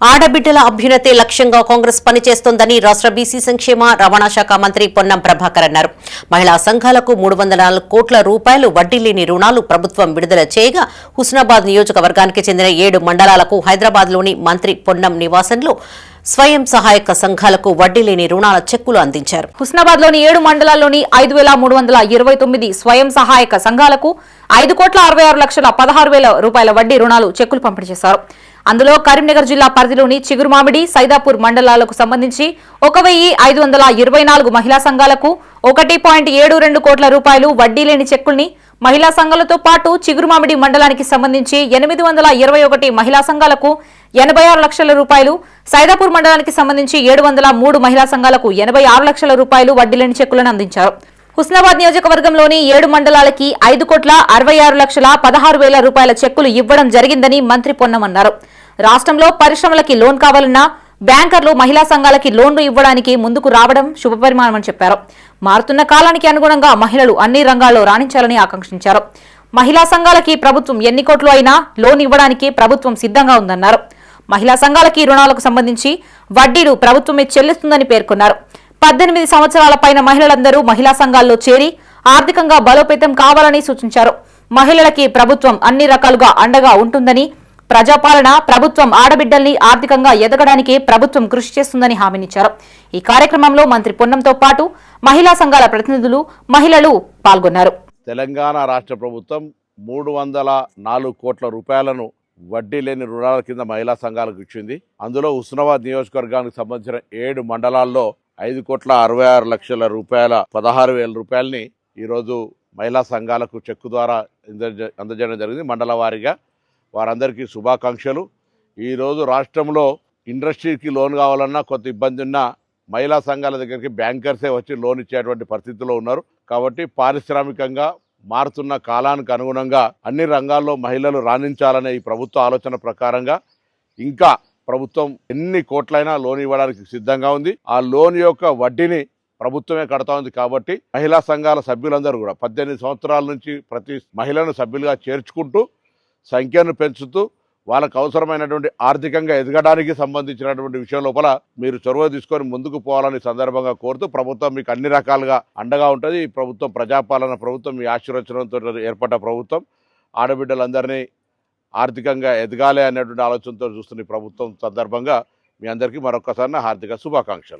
ఆడబిడ్డల అభ్యున్నతే లక్ష్యంగా కాంగ్రెస్ పనిచేస్తోందని రాష్ట్ర బీసీ సంక్షేమ రవాణా శాఖ మంత్రి పొన్నం ప్రభాకర్ అన్నారు. మహిళా సంఘాలకు మూడు వందల నాలుగు కోట్ల రూపాయలు వడ్డీ లేని రుణాలు ప్రభుత్వం విడుదల చేయగా హుస్నాబాద్ నియోజకవర్గానికి చెందిన ఏడు మండలాలకు హైదరాబాద్లోని మంత్రి పొన్నం నివాసంలో స్వయం సహాయక సంఘాలకు వడ్డీ లేని రుణాల చెక్కులు అందించారు. హుస్నాబాద్లోని ఏడు మండలాల్లోని ఐదు వేల మూడు వందల ఇరవై తొమ్మిది స్వయం సహాయక సంఘాలకు ఐదు కోట్ల అరవై ఆరు లక్షల పదహారు వేల రూపాయల వడ్డీ రుణాలు చెక్కులు పంపిణీ చేశారు. అందులో కరీంనగర్ జిల్లా పరిధిలోని చిగురుమామిడి సైదాపూర్ మండలాలకు సంబంధించి ఒక వెయ్యి ఐదు వందల ఇరవై నాలుగు మహిళా సంఘాలకు ఒకటి పాయింట్ ఏడు రెండు కోట్ల రూపాయలు వడ్డీ లేని చెక్కుల్ని మహిళా సంఘాలతో పాటు చిగురుమామిడి మండలానికి సంబంధించి ఎనిమిది వందల ఇరవై ఒకటి మహిళా సంఘాలకు ఎనభై ఆరు లక్షల రూపాయలు సైదాపూర్ మండలానికి సంబంధించి ఏడు వందల మూడు మహిళా సంఘాలకు ఎనభై ఆరు లక్షల రూపాయలు వడ్డీలేని చెక్కులను అందించారు. హుస్నాబాద్ నియోజకవర్గంలోని ఏడు మండలాలకి ఐదు కోట్ల అరవై ఆరు లక్షల పదహారు వేల రూపాయల చెక్కులు ఇవ్వడం జరిగిందని మంత్రి పొన్నమన్నారు. రాష్ట్రంలో పరిశ్రమలకి లోన్ కావాలన్నా బ్యాంకర్లు మహిళా సంఘాలకి లోన్లు ఇవ్వడానికి ముందుకు రావడం శుభపరిమాణమని చెప్పారు. మారుతున్న కాలానికి అనుగుణంగా మహిళలు అన్ని రంగాల్లో రాణించాలని ఆకాంక్షించారు. మహిళా సంఘాలకి ప్రభుత్వం ఎన్ని కోట్లు అయినా లోన్ ఇవ్వడానికి ప్రభుత్వం సిద్ధంగా ఉందన్నారు. మహిళా సంఘాలకి రుణాలకు సంబంధించి వడ్డీలు ప్రభుత్వమే చెల్లిస్తుందని పేర్కొన్నారు. పద్దెనిమిది సంవత్సరాల పైన మహిళలందరూ మహిళా సంఘాల్లో చేరి ఆర్థికంగా బలోపేతం కావాలని సూచించారు. మహిళలకి ప్రభుత్వం అన్ని రకాలుగా అండగా ఉంటుందని ప్రజాపాలన ప్రభుత్వం ఆడబిడ్డల్ని ఆర్థికంగా ఎదగడానికి ప్రభుత్వం కృషి చేస్తుందని హామీనిచ్చారు. ఈ కార్యక్రమంలో మంత్రి పొన్నంతో పాటు మహిళా సంఘాల ప్రతినిధులు మహిళలు పాల్గొన్నారు. తెలంగాణ రాష్ట్ర ప్రభుత్వం మూడు వందల నాలుగు కోట్ల రూపాయలను వడ్డీ లేని రుణాల కింద మహిళా సంఘాలకు ఇచ్చింది అందులో హుస్నాబాద్ నియోజకవర్గానికి సంబంధించిన ఏడు మండలాల్లో ఐదు కోట్ల అరవై ఆరు లక్షల రూపాయల పదహారు వేల రూపాయలని ఈరోజు మహిళా సంఘాలకు చెక్కు ద్వారా అందజేయడం జరిగింది. మండల వారీగా వారందరికీ శుభాకాంక్షలు. ఈరోజు రాష్ట్రంలో ఇండస్ట్రీకి లోన్ కావాలన్నా కొంత ఇబ్బంది ఉన్నా మహిళా సంఘాల దగ్గరికి బ్యాంకర్సే వచ్చి లోన్ ఇచ్చేటువంటి పరిస్థితిలో ఉన్నారు. కాబట్టి పారిశ్రామికంగా మారుతున్న కాలానికి అనుగుణంగా అన్ని రంగాల్లో మహిళలు రాణించాలనే ఈ ప్రభుత్వ ఆలోచన ప్రకారంగా ఇంకా ప్రభుత్వం ఎన్ని కోట్లైనా లోన్ ఇవ్వడానికి సిద్ధంగా ఉంది. ఆ లోన్ యొక్క వడ్డీని ప్రభుత్వమే కడతా ఉంది కాబట్టి మహిళా సంఘాల సభ్యులందరూ కూడా పద్దెనిమిది సంవత్సరాల నుంచి ప్రతి మహిళను సభ్యులుగా చేర్చుకుంటూ సంఖ్యను పెంచుతూ వాళ్ళకు అవసరమైనటువంటి ఆర్థికంగా ఎదగడానికి సంబంధించినటువంటి విషయం లోపల మీరు చొరవ తీసుకొని ముందుకు పోవాలని సందర్భంగా కోరుతూ ప్రభుత్వం మీకు అన్ని రకాలుగా అండగా ఉంటుంది. ఈ ప్రభుత్వం ప్రజాపాలన ప్రభుత్వం మీ ఆశీర్వచనంతో ఏర్పడ్డ ప్రభుత్వం. ఆడబిడ్డలందరినీ ఆర్థికంగా ఎదగాలి అనేటువంటి ఆలోచనతో చూస్తున్న ప్రభుత్వం సందర్భంగా మీ అందరికీ మరొకసారి నా హార్దిక శుభాకాంక్షలు.